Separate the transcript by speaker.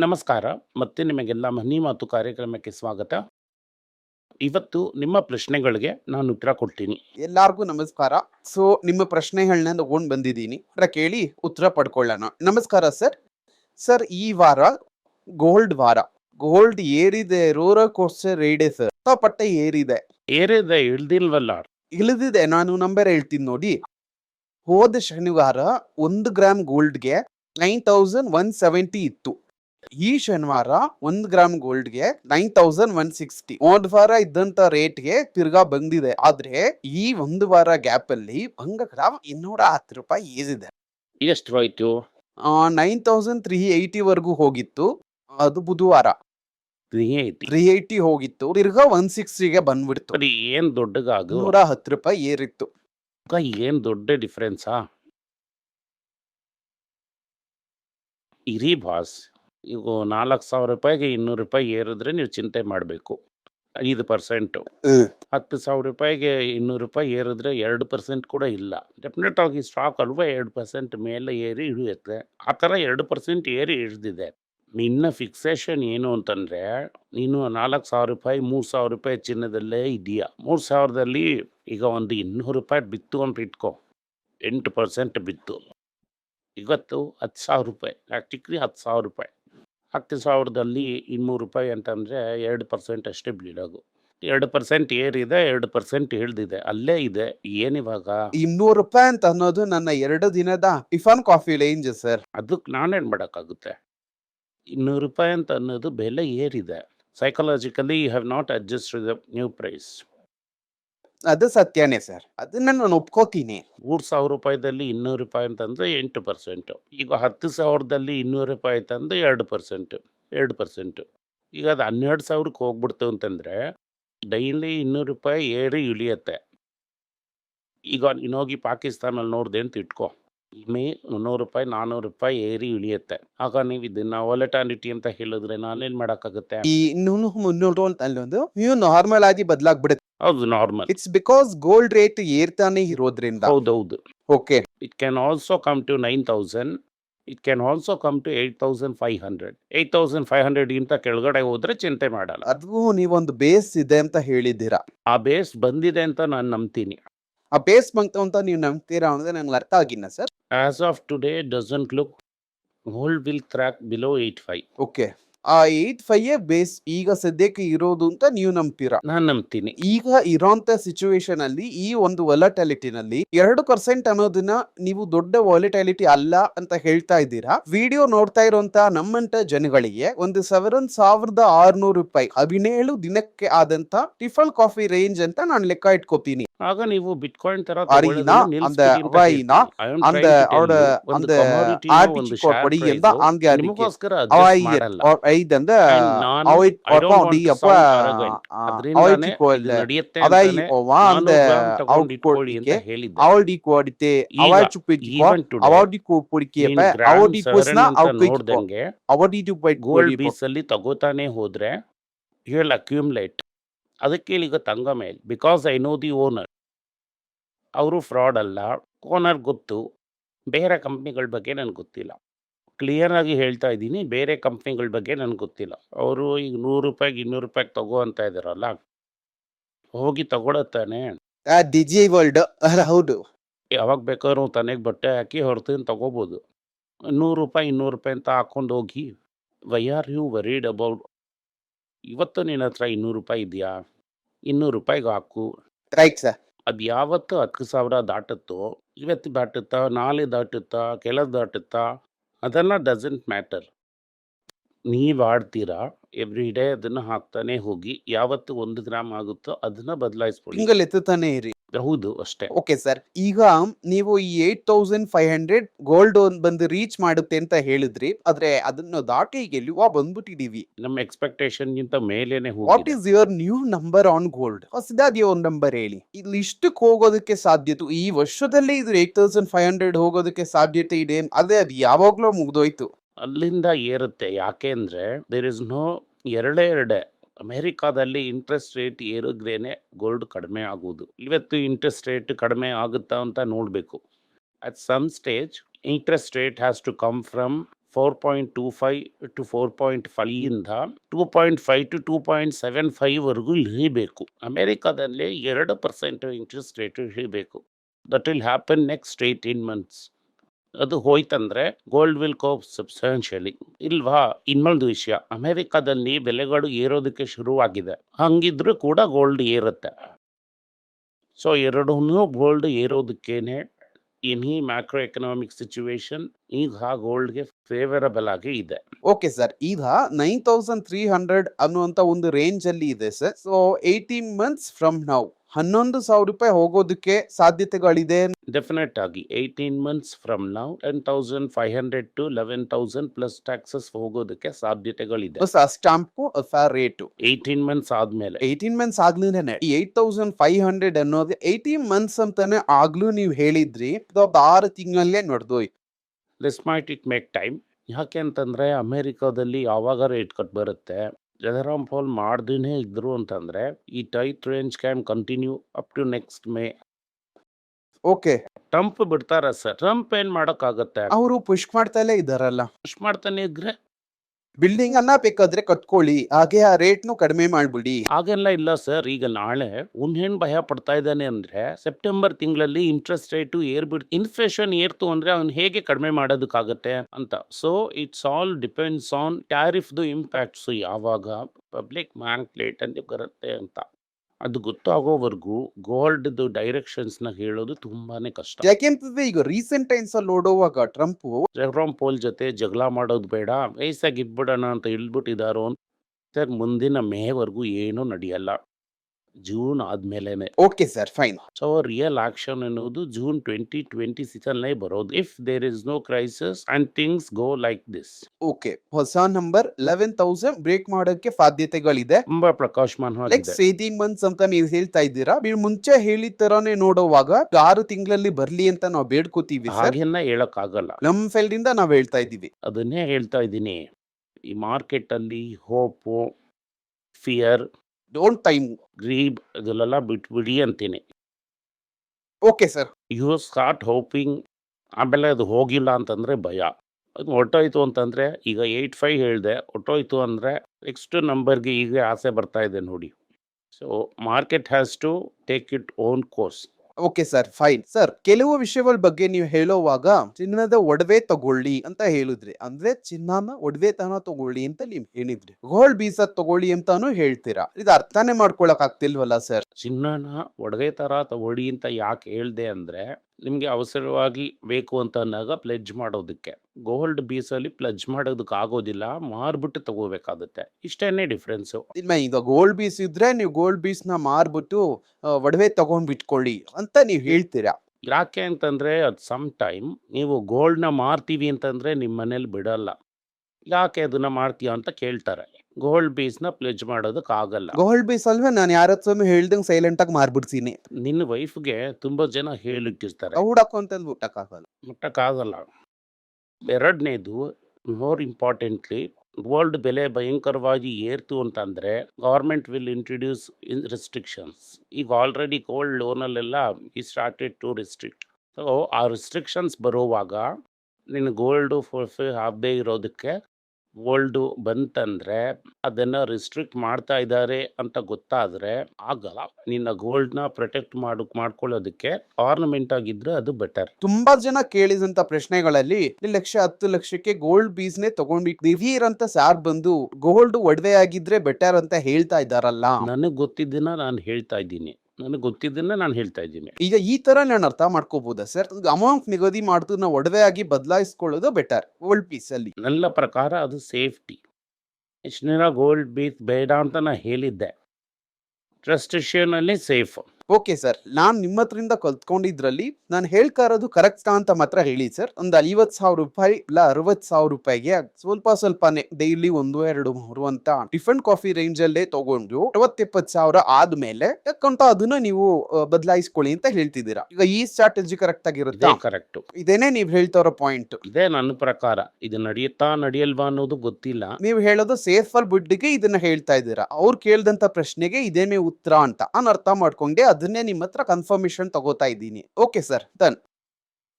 Speaker 1: ನಮಸ್ಕಾರ. ಮತ್ತೆ ನಿಮಗೆಲ್ಲ ಮನಿ ಮಾತು ಕಾರ್ಯಕ್ರಮಕ್ಕೆ ಸ್ವಾಗತ. ಇವತ್ತು ನಿಮ್ಮ ಪ್ರಶ್ನೆಗಳಿಗೆ ನಾನು ಉತ್ತರ ಕೊಡ್ತೀನಿ.
Speaker 2: ಎಲ್ಲಾರ್ಗೂ ನಮಸ್ಕಾರ. ಸೊ ನಿಮ್ಮ ಪ್ರಶ್ನೆಗಳನ್ನ ತಗೊಂಡು ಬಂದಿದ್ದೀನಿ. ಅದರ ಕೇಳಿ ಉತ್ತರ ಪಡ್ಕೊಳ್ಳೋಣ. ನಮಸ್ಕಾರ ಸರ್. ಸರ್ ಈ ವಾರ ಗೋಲ್ಡ್ ವಾರ. ಗೋಲ್ಡ್ ಏರಿದೆ ರೋರ ಕೋಸ್ಟರ್ ರೈಡೆ ಸರ್. ಪಟ್ಟೆ ಏರಿದೆ.
Speaker 1: ಏರಿದೆ ಇಳ್ದಿಲ್ವಲ್ಲ
Speaker 2: ಇಳಿದಿದೆ ನಾನು ನಂಬರ್ ಹೇಳ್ತೀನಿ ನೋಡಿ. ಹೋದ ಶನಿವಾರ ಒಂದು ಗ್ರಾಮ್ ಗೋಲ್ಡ್ಗೆ ನೈನ್ ತೌಸಂಡ್ ಒನ್ ಸೆವೆಂಟಿ ಇತ್ತು. ಈ ಶನಿವಾರ ಒಂದ್ ಗ್ರಾಮ್ ಗೋಲ್ಡ್ಗೆ ನೈನ್ ತೌಸಂಡ್ ಒನ್ ಸಿಕ್ಸ್ಟಿ ಒಂದ್ ವಾರ ಇದ್ದಂತ ರೇಟ್ಗೆ ತಿರ್ಗಾ ಬಂದಿದೆ. ಆದ್ರೆ ಈ ಒಂದು ವಾರ ಗ್ಯಾಪ್ ಅಲ್ಲಿ ಬಂಗಾರ ಇನ್ನೂರ ಹತ್ತು ರೂಪಾಯಿ ಏರಿದೆ
Speaker 1: ಎಷ್ಟು ಹೋಯ್ತು
Speaker 2: ನೈನ್ ತೌಸಂಡ್ ತ್ರೀ ಏಯ್ಟಿ ವರ್ಗೂ ಹೋಗಿತ್ತು. ಅದು ಬುಧವಾರ. ತ್ರೀ ಏಯ್ಟಿ ಹೋಗಿತ್ತು. ತಿರ್ಗಾ ಒನ್ ಸಿಕ್ಸ್ಟಿಗೆ ಬಂದ್ಬಿಡ್ತು.
Speaker 1: ಏನು ಏನ್ ದೊಡ್ಡಗಾಗು
Speaker 2: ನೂರ ಹತ್ತು ರೂಪಾಯಿ ಏರಿತ್ತು.
Speaker 1: ಏನ್ ದೊಡ್ಡ ಡಿಫ್ರೆನ್ಸಾ ಇರಿ ಬಾಸ್ ಈಗ ನಾಲ್ಕು ಸಾವಿರ ರೂಪಾಯಿಗೆ ಇನ್ನೂರು ರೂಪಾಯಿ ಏರಿದ್ರೆ ನೀವು ಚಿಂತೆ ಮಾಡಬೇಕು. ಐದು ಪರ್ಸೆಂಟು. ಹತ್ತು ಸಾವಿರ ರೂಪಾಯಿಗೆ ಇನ್ನೂರು ರೂಪಾಯಿ ಏರಿದ್ರೆ ಎರಡು ಪರ್ಸೆಂಟ್ ಕೂಡ ಇಲ್ಲ. ಡೆಫಿನೆಟ್ ಆಗಿ ಸ್ಟಾಕ್ ಅಲ್ವಾ ಎರಡು ಪರ್ಸೆಂಟ್ ಮೇಲೆ ಏರಿ ಇಳಿಯುತ್ತೆ ಆ ಥರ ಎರಡು ಪರ್ಸೆಂಟ್ ಏರಿ ಇಳಿದಿದೆ ನಿನ್ನ ಫಿಕ್ಸೇಷನ್ ಏನು ಅಂತಂದರೆ ನೀನು ನಾಲ್ಕು ಸಾವಿರ ರೂಪಾಯಿ ಮೂರು ಸಾವಿರ ರೂಪಾಯಿ ಚಿನ್ನದಲ್ಲೇ ಇದೆಯಾ ಮೂರು ಸಾವಿರದಲ್ಲಿ ಈಗ ಒಂದು ಇನ್ನೂರು ರೂಪಾಯಿ ಬಿತ್ತು ಅಂತ ಇಟ್ಕೋ. ಎಂಟು ಪರ್ಸೆಂಟ್ ಬಿತ್ತು. ಇವತ್ತು ಹತ್ತು ಸಾವಿರ ರೂಪಾಯಿ ಪ್ರಾಕ್ಟಿಕ್ಲಿ ಹತ್ತು ಸಾವಿರ ರೂಪಾಯಿ. ಹತ್ತು ಸಾವಿರದಲ್ಲಿ ಇನ್ನೂರು ರೂಪಾಯಿ ಅಂತಂದರೆ ಎರಡು ಪರ್ಸೆಂಟ್ ಅಷ್ಟೇ ಬೀಳೋದು ಎರಡು ಪರ್ಸೆಂಟ್ ಏರಿದೆ ಎರಡು ಪರ್ಸೆಂಟ್ ಇಳ್ದಿದೆ. ಅಲ್ಲೇ ಇದೆ. ಏನಿವಾಗ
Speaker 2: ಇನ್ನೂರು ರೂಪಾಯಿ ಅಂತ ಅನ್ನೋದು ನನ್ನ ಎರಡು ದಿನದ ಟಿಫನ್ ಕಾಫಿ ರೇಂಜ್ ಸರ್.
Speaker 1: ಅದಕ್ಕೆ ನಾನೇನು ಮಾಡೋಕ್ಕಾಗುತ್ತೆ? ಇನ್ನೂರು ರೂಪಾಯಿ ಅಂತ ಅನ್ನೋದು ಬೆಲೆ ಏರಿದೆ. Psychologically you have not adjust the new price
Speaker 2: ಅದು ಸತ್ಯನೇ ಸರ್. ಅದನ್ನ ನಾನು ಒಪ್ಕೋತೀನಿ.
Speaker 1: ಮೂರು ಸಾವಿರ ರೂಪಾಯಿದಲ್ಲಿ ಇನ್ನೂರು ರೂಪಾಯಿ ಅಂತಂದ್ರೆ ಎಂಟು ಪರ್ಸೆಂಟು ಈಗ ಹತ್ತು ಸಾವಿರದಲ್ಲಿ ಇನ್ನೂರು ರೂಪಾಯಿ ಅಂತಂದ್ರೆ ಎರಡು ಪರ್ಸೆಂಟು ಎರಡು ಪರ್ಸೆಂಟು ಈಗ ಅದು ಹನ್ನೆರಡು ಸಾವಿರಕ್ಕೆ ಹೋಗ್ಬಿಡ್ತು ಅಂತಂದರೆ ಡೈಲಿ ಇನ್ನೂರು ರೂಪಾಯಿ ಏರಿ ಇಳಿಯತ್ತೆ. ಈಗ ಇನ್ನೋಗಿ ಪಾಕಿಸ್ತಾನಲ್ಲಿ ನೋಡಿದೆ ಅಂತ ಇಟ್ಕೋ. ಮೇ ಮುನ್ನೂರು ರೂಪಾಯಿ ನಾನ್ನೂರು ರೂಪಾಯಿ ಏರಿ ಇಳಿಯುತ್ತೆ. ಆಗ ನೀವು ಇದನ್ನ ವಾಲಟಾಲಿಟಿ ಅಂತ ಹೇಳಿದ್ರೆ ನಾನೇನ್ ಮಾಡಕ್ಕಾಗುತ್ತೆ?
Speaker 2: ಈ ಮುನ್ನೂರು ಅಂತ ಅಲ್ಲೊಂದು ನೀವು ನಾರ್ಮಲ್ ಆಗಿ ಬದಲಾಗ್ಬಿಡುತ್ತೆ.
Speaker 1: ಹೌದು normal
Speaker 2: it's because gold rate ಏರ್ತಾನೆ ಇರೋದ್ರಿಂದ.
Speaker 1: ಹೌದೌದು.
Speaker 2: Okay
Speaker 1: it can also come to 9000 thousand five hundred come thousand 8500 8500 ಗಿಂತ ಕೆಳಗಡೆ ಹೋದ್ರೆ ಚಿಂತೆ ಮಾಡಲ್ಲ.
Speaker 2: ಅದು ನೀವೊಂದು ಬೇಸ್ ಇದೆ ಅಂತ ಹೇಳಿದ್ದೀರಾ?
Speaker 1: ಆ ಬೇಸ್ ಬಂದಿದೆ ಅಂತ ನಾನು ನಂಬ್ತೀನಿ.
Speaker 2: ಆ ಬೇಸ್ ಬಂತು ಅಂತ ನೀವು ನಂಬ್ತೀರಾ ಅನ್ನೋದೇ ನಂಗೆ ಅರ್ಥ ಆಗಿಲ್ಲ sir.
Speaker 1: As of today doesn't look hold will crack below eight five
Speaker 2: okay ಆ ಏಟ್ ಫೈವ್ ಬೇಸ್ ಈಗ ಸದ್ಯಕ್ಕೆ ಇರೋದು ಅಂತ ನೀವು ನಂಬ್ತೀರಾ
Speaker 1: ನಾನು ನಂಬ್ತೀನಿ
Speaker 2: ಈಗ ಇರೋಂತ ಸಿಚುವೇಶನ್ ಅಲ್ಲಿ ಈ ಒಂದು ನಲ್ಲಿ ಎರಡು ಪರ್ಸೆಂಟ್ ಅನ್ನೋದನ್ನ ನೀವು ದೊಡ್ಡ ವಾಲಿಟಾಲಿಟಿ ಅಲ್ಲ ಅಂತ ಹೇಳ್ತಾ ಇದ್ದೀರಾ ವಿಡಿಯೋ ನೋಡ್ತಾ ಇರೋಂತ ನಮ್ಮಂತ ಜನಗಳಿಗೆ ಒಂದು ಸೆವೆನ್ ಸಾವಿರದ ಆರ್ನೂರು ರೂಪಾಯಿ ಹದಿನೇಳು ದಿನಕ್ಕೆ ಆದಂತ ಟಿಫಲ್ ಕಾಫಿ ರೇಂಜ್ ಅಂತ ನಾನು ಲೆಕ್ಕ ಇಟ್ಕೋತೀನಿ
Speaker 1: ಆಗ ನೀವು ಬಿಟ್ಕಾಯಿನ್ ತರ
Speaker 2: ಅರಿನಾ, அந்த ಅವಾಯಿನ, அந்த ಅವಡ அந்த ಆರ್ಟಿಚಿ ಕೊಡಿ ಎಂದ ಅಂಗೆ ಅದಕ್ಕೆ ಐದ್
Speaker 1: ಅಂದ
Speaker 2: ಅವಡಿ ಕೊಡಿತೆ
Speaker 1: ಅವಾಚು
Speaker 2: ಅವಾಡಿ ಕೊಡಿಕೆ ಅವಡಿ ಕೋಸ್ನ
Speaker 1: ನೋಡ್ದಂಗೆ
Speaker 2: ಅವಡಿ
Speaker 1: ಗೋಲ್ಡ್ ಬೀಸ್ ಅಲ್ಲಿ ತಗೋತಾನೆ ಹೋದ್ರೆ ಯು ವಿಲ್ ಅದಕ್ಕೆ ಈಗ ತಂಗ ಮೇಲ್. Because I know the owner ಅವರು ಫ್ರಾಡ್ ಅಲ್ಲ. ಓನರ್ ಗೊತ್ತು. ಬೇರೆ ಕಂಪ್ನಿಗಳ ಬಗ್ಗೆ ನನಗೆ ಗೊತ್ತಿಲ್ಲ. ಕ್ಲಿಯರ್ ಆಗಿ ಹೇಳ್ತಾ ಇದ್ದೀನಿ. ಬೇರೆ ಕಂಪ್ನಿಗಳ ಬಗ್ಗೆ ನನಗೆ ಗೊತ್ತಿಲ್ಲ. ಅವರು ಈಗ ನೂರು ರೂಪಾಯಿಗೆ ಇನ್ನೂರು ರೂಪಾಯಿಗೆ ತಗೋ ಅಂತ ಇದಾರಲ್ಲ. ಹೋಗಿ ತಗೊಳತ್ತಾನೆ
Speaker 2: ಡಿಜಿ ವರ್ಲ್ಡ್. ಹೌದು.
Speaker 1: ಯಾವಾಗ ಬೇಕಾದ್ರೂ ತನಗೆ ಬಟ್ಟೆ ಹಾಕಿ ಹೊರತು ತಗೋಬೋದು. ನೂರು ರೂಪಾಯಿ ಇನ್ನೂರು ರೂಪಾಯಿ ಅಂತ ಹಾಕೊಂಡು ಹೋಗಿ. Why are you worried about ಇವತ್ತು ನಿನ್ನ ಹತ್ರ ಇನ್ನೂರು ರೂಪಾಯಿ ಇದೆಯಾ? ಇನ್ನೂರು ರೂಪಾಯಿಗೆ ಹಾಕು.
Speaker 2: ರೈಟ್ ಸರ್
Speaker 1: ಅದು ಯಾವತ್ತು ಹತ್ತು ಸಾವಿರ ದಾಟುತ್ತೋ ಇವತ್ತು ದಾಟುತ್ತಾ ನಾಳೆ ದಾಟುತ್ತಾ ಕೆಲಸ ದಾಟುತ್ತಾ ಅದೆಲ್ಲ ಡಸಂಟ್ ಮ್ಯಾಟರ್ ನೀವು ಆಡ್ತೀರಾ ಎವ್ರಿ ಡೇ ಅದನ್ನು ಹಾಕ್ತಾನೆ ಹೋಗಿ, ಯಾವತ್ತು ಒಂದು ಗ್ರಾಮ್ ಆಗುತ್ತೋ ಅದನ್ನ ಬದಲಾಯಿಸ್ಕೊಳ್ಳಿ.
Speaker 2: ಹಿಂಗಲ್ಲಿ ಎತ್ತುತ್ತಾನೆ ಇರಿ.
Speaker 1: ಹೌದು ಅಷ್ಟೇ.
Speaker 2: ಓಕೆ ಸರ್ ಈಗ ನೀವು ಈ eight thousand five hundred gold ಬಂದು ರೀಚ್ ಮಾಡುತ್ತೆ ಅಂತ ಹೇಳಿದ್ರಿ. ಆದ್ರೆ ಅದನ್ನ ದಾಟಿ ಈಗ ಎಲ್ಲಿವಾ ಬಂದ್ಬಿಟ್ಟಿದೀವಿ.
Speaker 1: ನಮ್ಮ ಎಕ್ಸ್ಪೆಕ್ಟೇಷನ್ಗಿಂತ ಮೇಲೇನೆ what
Speaker 2: is your new number on gold ಹೊಸದಾದ ಒಂದು ನಂಬರ್ ಹೇಳಿ. ಇಲ್ಲಿ ಇಷ್ಟಕ್ಕೆ ಹೋಗೋದಕ್ಕೆ ಸಾಧ್ಯತೆ ಈ ವರ್ಷದಲ್ಲಿ ಇದು ಏಟ್ ತೌಸಂಡ್ ಫೈವ್ ಹಂಡ್ರೆಡ್ ಹೋಗೋದಕ್ಕೆ ಸಾಧ್ಯತೆ ಇದೆ. ಅದೇ ಅದು ಯಾವಾಗ್ಲೂ ಮುಗ್ದೋಯ್ತು.
Speaker 1: ಅಲ್ಲಿಂದ ಏರುತ್ತೆ. ಯಾಕೆ ಅಂದ್ರೆ ದೇರ್ ಇಸ್ ನೋ ಎರಡೇ ಎರಡೇ ಅಮೆರಿಕಾದಲ್ಲಿ ಇಂಟ್ರೆಸ್ಟ್ ರೇಟ್ ಏರಿದ್ರೇ ಗೋಲ್ಡ್ ಕಡಿಮೆ ಆಗುವುದು ಇವತ್ತು ಇಂಟ್ರೆಸ್ಟ್ ರೇಟ್ ಕಡಿಮೆ ಆಗುತ್ತಾ ಅಂತ ನೋಡಬೇಕು. At some stage interest rate has to come from four point two five to four point ಫೈವಿಂದ two point five to two point seven ಫೈವ್ವರೆಗೂ ಇಳಿಬೇಕು. ಅಮೇರಿಕಾದಲ್ಲಿ ಎರಡು percent interest rate ಇಳಿಬೇಕು. That will happen next eighteen months ಅದು ಹೋಯ್ತಂದ್ರೆ gold will cope substantially ಇಲ್ವಾ? ಇನ್ನೊಂದು ವಿಷಯ. ಅಮೆರಿಕಾದಲ್ಲಿ ಬೆಲೆಗಳು ಏರೋದಕ್ಕೆ ಶುರುವಾಗಿದೆ. ಹಂಗಿದ್ರೂ ಕೂಡ ಗೋಲ್ಡ್ ಏರುತ್ತೆ. ಸೊ ಎರಡೂ ಗೋಲ್ಡ್ ಏರೋದಕ್ಕೇನೆ ಎನಿ ಮ್ಯಾಕ್ರೋ ಎಕನಾಮಿಕ್ ಸಿಚುವೇಶನ್ ಈಗ ಗೋಲ್ಡ್ಗೆ ಫೇವರಬಲ್ ಆಗಿ ಇದೆ.
Speaker 2: ಓಕೆ ಸರ್ ಈಗ ನೈನ್ ತೌಸಂಡ್ ತ್ರೀ ಹಂಡ್ರೆಡ್ ಅನ್ನುವಂತ ಒಂದು ರೇಂಜ್ ಅಲ್ಲಿ ಇದೆ sir so eighteen months from now ಹನ್ನೊಂದು ಸಾವಿರ ರೂಪಾಯಿ ಹೋಗೋದಕ್ಕೆ ಸಾಧ್ಯತೆಗಳಿದೆ
Speaker 1: ಡೆಫಿನೆಟ್ ಆಗಿ ಏಯ್ಟೀನ್ ಮಂತ್ಸ್ ಫ್ರಮ್ ನಾವು ten thousand five hundred to eleven thousand plus taxes ಹೋಗೋದಕ್ಕೆ ಸಾಧ್ಯತೆಗಳಿದೆ.
Speaker 2: ಸ್ಟಾಂಪ್ ಹೊಸ ರೇಟು
Speaker 1: ಏಯ್ಟೀನ್ ಮಂತ್ಸ್ ಆದ್ಮೇಲೆ.
Speaker 2: ಏಯ್ಟೀನ್ ಮಂತ್ಸ್ ಆಗ್ಲೇನೆ ಏಟ್ ತೌಸಂಡ್ ಫೈವ್ ಹಂಡ್ರೆಡ್ ಅನ್ನೋದು ಏಯ್ಟೀನ್ ಮಂತ್ಸ್ ಅಂತಾನೆ ಆಗ್ಲೂ ನೀವು ಹೇಳಿದ್ರಿ. ಆರು ತಿಂಗಳಲ್ಲೇ ನಡೆದೋಯ್ತು.
Speaker 1: Less might it make time ಯಾಕೆ ಅಂತಂದ್ರೆ ಅಮೆರಿಕಾದಲ್ಲಿ ಯಾವಾಗ ರೇಟ್ ಕಟ್ ಬರುತ್ತೆ? ಜಗರಾಮ್ ಫಾಲ್ ಮಾಡ್ದೇ ಇದ್ರು ಅಂತಂದ್ರೆ ಈ tight range can continue up to next May
Speaker 2: okay
Speaker 1: Trump ಬಿಡ್ತಾರ ಸರ್? ಟ್ರಂಪ್ ಏನ್ ಮಾಡೋಕ್ಕಾಗತ್ತೆ?
Speaker 2: ಅವರು ಪುಷ್ ಮಾಡ್ತಾನೆ ಇದಾರಲ್ಲ
Speaker 1: ಪುಷ್ ಮಾಡ್ತಾನೆ ಇದ್ರೆ
Speaker 2: ಬಿಲ್ಡಿಂಗ್ ಅನ್ನ ಬೇಕಾದ್ರೆ ಕಟ್ಕೊಳ್ಳಿ, ಹಾಗೆ ಆ ರೇಟ್ನು ಕಡಿಮೆ ಮಾಡ್ಬಿಡಿ.
Speaker 1: ಹಾಗೆಲ್ಲ ಇಲ್ಲ ಸರ್ ಈಗ ನಾಳೆ ಒಂದ್ ಹೆಣ್ ಭಯ ಪಡ್ತಾ ಇದ್ದಾನೆ ಅಂದ್ರೆ ಸೆಪ್ಟೆಂಬರ್ ತಿಂಗಳಲ್ಲಿ ಇಂಟ್ರೆಸ್ಟ್ ರೇಟು ಏರ್ಬಿಡ್ ಇನ್ಫ್ಲೇಷನ್ ಏರ್ತು ಅಂದ್ರೆ ಅವ್ನು ಹೇಗೆ ಕಡಿಮೆ ಮಾಡೋದಕ್ಕಾಗತ್ತೆ ಅಂತ. So it's all depends on ಟ್ಯಾರಿಫ್ದು impacts ಯಾವಾಗ ಪಬ್ಲಿಕ್ ಮ್ಯಾಂಕ್ಲೇಟ್ ಅಂತ ಬರುತ್ತೆ ಅಂತ. ಅದು ಗೊತ್ತಾಗೋವರೆಗೂ ಗೋಲ್ಡ್ದು ಡೈರೆಕ್ಷನ್ಸ್ನ ಹೇಳೋದು ತುಂಬಾನೇ ಕಷ್ಟ.
Speaker 2: ಯಾಕೆಂತಂದ್ರೆ ಈಗ ರೀಸೆಂಟ್ ಟೈಮ್ಸ್ ಅಲ್ಲಿ ನೋಡುವಾಗ ಟ್ರಂಪ್
Speaker 1: ಜೆರೋಮ್ ಪೋಲ್ ಜೊತೆ ಜಗಳ ಮಾಡೋದು ಬೇಡ ವಯಸ್ಸಾಗಿ ಇದ್ಬಿಡೋಣ ಅಂತ ಹೇಳ್ಬಿಟ್ಟಿದಾರೋ ಸರ್ ಮುಂದಿನ ಮೇವರೆಗೂ ಏನೂ ನಡೆಯಲ್ಲ. June ಆದ್ಮೇಲೆನೆ.
Speaker 2: Okay sir fine
Speaker 1: so real action ಅನ್ನೋದು ಜೂನ್ ಟ್ವೆಂಟಿ ಟ್ವೆಂಟಿ ಸಿಕ್ಸಲ್ಲೇ ಬರೋದು. If there is no crisis and things go like this
Speaker 2: okay ಹೊಸ ನಂಬರ್ ಲೆವೆನ್ ತೌಸಂಡ್ ಬ್ರೇಕ್ ಮಾಡೋಕೆ ಸಾಧ್ಯತೆಗಳಿದೆ.
Speaker 1: ತುಂಬಾ
Speaker 2: ಲೈಕ್
Speaker 1: ಪ್ರಕಾಶಮಾನವಾಗಿದೆ
Speaker 2: ಮಂತ್ಸ್ ಅಂತ ನೀವು ಹೇಳ್ತಾ ಇದ್ದೀರಾ? ನೀವು ಮುಂಚೆ ಹೇಳಿದ ತರಾನೇ ನೋಡುವಾಗ ಆರು ತಿಂಗಳಲ್ಲಿ ಬರ್ಲಿ ಅಂತ ನಾವು ಬೇಡ್ಕೋತೀವಿ ಸರ್
Speaker 1: ಹಾಗೆಲ್ಲ ಹೇಳಕ್ ಆಗಲ್ಲ
Speaker 2: ನಮ್ ಫೈಲ್ಡ್ ಇಂದ ನಾವ್ ಹೇಳ್ತಾ ಇದ್ದೀವಿ.
Speaker 1: ಅದನ್ನೇ ಹೇಳ್ತಾ ಇದ್ದೀನಿ. ಈ ಮಾರ್ಕೆಟ್ ಅಲ್ಲಿ hope fear
Speaker 2: don't time
Speaker 1: greed ಇದೆಲ್ಲ ಬಿಟ್ಬಿಡಿ ಅಂತೀನಿ.
Speaker 2: Okay sir
Speaker 1: you start hoping ಆಮೇಲೆ ಅದು ಹೋಗಿಲ್ಲ ಅಂತಂದರೆ ಭಯ. ಅದು ಹೊರ್ಟೋಯ್ತು ಅಂತಂದರೆ ಈಗ ಏಯ್ಟ್ ಫೈವ್ ಹೇಳಿದೆ ಹೊಟ್ಟೋಯ್ತು ಅಂದರೆ ನೆಕ್ಸ್ಟ್ ನಂಬರ್ಗೆ ಈಗ ಆಸೆ ಬರ್ತಾ ಇದೆ ನೋಡಿ. So market has to take it own course
Speaker 2: okay sir fine sir ಕೆಲವು ವಿಷಯಗಳ ಬಗ್ಗೆ ನೀವು ಹೇಳುವಾಗ ಚಿನ್ನದ ಒಡವೆ ತಗೊಳ್ಳಿ ಅಂತ ಹೇಳಿದ್ರಿ, ಅಂದ್ರೆ ಒಡವೆ ತನ ತಗೊಳ್ಳಿ ಅಂತ ನೀವು ಹೇಳಿದ್ರಿ. ಗೋಲ್ಡ್ ಬೀಸ ತಗೊಳ್ಳಿ ಅಂತಾನು ಹೇಳ್ತೀರಾ? ಇದು ಅರ್ಥನೇ ಮಾಡ್ಕೊಳಕ್ ಆಗ್ತಿಲ್ವಲ್ಲ ಸರ್
Speaker 1: ಚಿನ್ನನ ಒಡವೆ ತರ ತಗೊಳ್ಳಿ ಅಂತ ಯಾಕೆ ಹೇಳ್ದೆ ಅಂದರೆ ನಿಮಗೆ ಅವಸರವಾಗಿ ಬೇಕು ಅಂತ ಅಂದಾಗ ಪ್ಲೆಜ್ ಮಾಡೋದಕ್ಕೆ. ಗೋಲ್ಡ್ ಬೀಸಲ್ಲಿ ಪ್ಲೆಜ್ ಮಾಡೋದಕ್ಕೆ ಆಗೋದಿಲ್ಲ ಮಾರ್ಬಿಟ್ಟು ತಗೋಬೇಕಾಗುತ್ತೆ. ಇಷ್ಟೇನೆ ಡಿಫ್ರೆನ್ಸು
Speaker 2: ಇಲ್ಲ ಈಗ ಗೋಲ್ಡ್ ಬೀಸ್ ಇದ್ರೆ ನೀವು ಗೋಲ್ಡ್ ಬೀಸ್ನ ಮಾರ್ಬಿಟ್ಟು ಒಡವೆ ತಗೊಂಡ್ ಬಿಟ್ಕೊಳ್ಳಿ ಅಂತ ನೀವು ಹೇಳ್ತೀರಾ?
Speaker 1: ಯಾಕೆ ಅಂತಂದರೆ ಅದು ಸಮ್ ಟೈಮ್ ನೀವು ಗೋಲ್ಡ್ನ ಮಾರ್ತೀವಿ ಅಂತಂದರೆ ನಿಮ್ಮ ಮನೇಲಿ ಬಿಡಲ್ಲ. ಯಾಕೆ ಅದನ್ನ ಮಾಡ್ತೀಯ ಅಂತ ಕೇಳ್ತಾರೆ. ಗೋಲ್ಡ್ ಬೀಸ್ನ ಪ್ಲೆಜ್ ಮಾಡೋದಕ್ಕಾಗಲ್ಲ.
Speaker 2: ಗೋಲ್ಡ್ ಬೀಸ್ ಅಲ್ವೇ ನಾನು ಯಾರ ಸ್ವಾಮಿ ಹೇಳ್ದಂಗೆ ಸೈಲೆಂಟ್ ಆಗಿ ಮಾರ್ಬಿಡ್ತೀನಿ.
Speaker 1: ನಿನ್ನ ವೈಫ್ಗೆ ತುಂಬ ಜನ ಹೇಳಿಕ್ಕಿರ್ತಾರೆ
Speaker 2: ಔಡಾಕು ಅಂತಂದು ಮುಟ್ಟಕ್ಕಾಗಲ್ಲ.
Speaker 1: ಮುಟ್ಟಕ್ಕಾಗಲ್ಲ. ಎರಡನೇದು ಮೋರ್ ಇಂಪಾರ್ಟೆಂಟ್ಲಿ ವರ್ಲ್ಡ್ ಬೆಲೆ ಭಯಂಕರವಾಗಿ ಏರ್ತು ಅಂತಂದರೆ government will introduce in restrictions ಈಗ ಆಲ್ರೆಡಿ ಗೋಲ್ಡ್ ಲೋನಲ್ಲೆಲ್ಲ ಈ ಸ್ಟಾರ್ಟೆಡ್ ಟು ರೆಸ್ಟ್ರಿಕ್ಟ್ ಸೊ ಆ ರೆಸ್ಟ್ರಿಕ್ಷನ್ಸ್ ಬರುವಾಗ ನಿನ್ನ ಗೋಲ್ಡು ಫುಲ್ಫಿಲ್ ಆಗದೆ ಇರೋದಕ್ಕೆ ಗೋಲ್ಡು ಬಂತಂದರೆ ಅದನ್ನು ರಿಸ್ಟ್ರಿಕ್ಟ್ ಮಾಡ್ತಾ ಇದ್ದಾರೆ ಅಂತ ಗೊತ್ತಾದರೆ ಆಗಲ್ಲ. ನಿನ್ನ ಗೋಲ್ಡ್ನ ಪ್ರೊಟೆಕ್ಟ್ ಮಾಡ್ ಮಾಡ್ಕೊಳ್ಳೋದಕ್ಕೆ ಆರ್ನಮೆಂಟ್ ಆಗಿದ್ರೆ ಅದು ಬೆಟರ್
Speaker 2: ತುಂಬಾ ಜನ ಕೇಳಿದಂತ ಪ್ರಶ್ನೆಗಳಲ್ಲಿ ಲಕ್ಷ ಹತ್ತು ಲಕ್ಷಕ್ಕೆ ಗೋಲ್ಡ್ ನೇ ತಗೊಂಡ್ಬಿಟ್ಟು ಅಂತ ಸಾರ್ ಬಂದು ಗೋಲ್ಡ್ ಒಡವೆ ಆಗಿದ್ರೆ ಬೆಟರ್ ಅಂತ ಹೇಳ್ತಾ ಇದ್ದಾರಲ್ಲ.
Speaker 1: ನನಗೆ ಗೊತ್ತಿದ್ದನ್ನ ನಾನು ಹೇಳ್ತಾ ಇದ್ದೀನಿ. ನನಗೆ ಗೊತ್ತಿದ್ದನ್ನ ನಾನು ಹೇಳ್ತಾ ಇದ್ದೀನಿ.
Speaker 2: ಈಗ ಈ ತರ ನಾನು ಅರ್ಥ ಮಾಡ್ಕೋಬಹುದಾ ಸರ್? ಅಮೌಂಟ್ ನಿಗದಿ ಮಾಡ್ತು ನಾವು ಒಡವೆ ಆಗಿ ಬದಲಾಯಿಸ್ಕೊಳ್ಳೋದು ಬೆಟರ್ ಗೋಲ್ಡ್ ಪೀಸ್ ಅಲ್ಲಿ.
Speaker 1: ನನ್ನ ಪ್ರಕಾರ ಅದು ಸೇಫ್ಟಿ ಎಷ್ಟು ಗೋಲ್ಡ್ ಬೀತ್ ಬೇಡ ಅಂತ ನಾನು ಹೇಳಿದ್ದೆ. ಟ್ರಸ್ಟ್ ಅಲ್ಲಿ ಸೇಫ್
Speaker 2: ಓಕೆ ಸರ್ ನಾನು ನಿಮ್ಮ ಹತ್ರಿಂದ ಕಲ್ತ್ಕೊಂಡಿದ್ರಲ್ಲಿ ನಾನು ಹೇಳ್ತಾ ಇರೋದು ಕರೆಕ್ಟ್ ಅಂತ ಮಾತ್ರ ಹೇಳಿ ಸರ್ ಒಂದು ಐವತ್ತು ಸಾವಿರ ರೂಪಾಯಿ ಇಲ್ಲ ಅರವತ್ತು ಸಾವಿರ ರೂಪಾಯಿಗೆ ಸ್ವಲ್ಪ ಸ್ವಲ್ಪನೇ ಡೈಲಿ ಒಂದು ಎರಡು ಮೂರು ಅಂತ ಡಿಫ್ರೆಂಟ್ ಕಾಫಿ ರೇಂಜ್ ಅಲ್ಲೇ ತಗೊಂಡು ಅರವತ್ತೆಪ್ಪತ್ ಸಾವಿರ ಆದ್ಮೇಲೆ ಯಾಕಂತ ಅದನ್ನ ನೀವು ಬದಲಾಯಿಸ್ಕೊಳ್ಳಿ ಅಂತ ಹೇಳ್ತಿದ್ದೀರಾ. ಈಗ ಈ ಸ್ಟ್ರಾಟಜಿ ಕರೆಕ್ಟ್ ಆಗಿರುತ್ತೆ?
Speaker 1: ಕರೆಕ್ಟ್
Speaker 2: ಇದೇನೆ ನೀವು ಹೇಳ್ತಾ ಇರೋ ಪಾಯಿಂಟ್
Speaker 1: ಇದೇ ನನ್ನ ಪ್ರಕಾರ. ಇದು ನಡೆಯುತ್ತಾ ನಡೆಯಲ್ವಾ ಅನ್ನೋದು ಗೊತ್ತಿಲ್ಲ.
Speaker 2: ನೀವು ಹೇಳೋದು ಸೇಫ್ ಫಾರ್ ಬುಡ್ಡಿಗೆ ಇದನ್ನ ಹೇಳ್ತಾ ಇದ್ದೀರಾ. ಅವ್ರು ಕೇಳಿದಂತ ಪ್ರಶ್ನೆಗೆ ಇದೇನೇ ಉತ್ತರ ಅಂತ ನಾನು ಅರ್ಥ ಮಾಡ್ಕೊಂಡೆ. ಅದನ್ನೇ ನಿಮ್ಮ ಹತ್ರ ಕನ್ಫರ್ಮೇಶನ್ ತಗೋತಾ ಇದ್ದೀನಿ. Okay sir done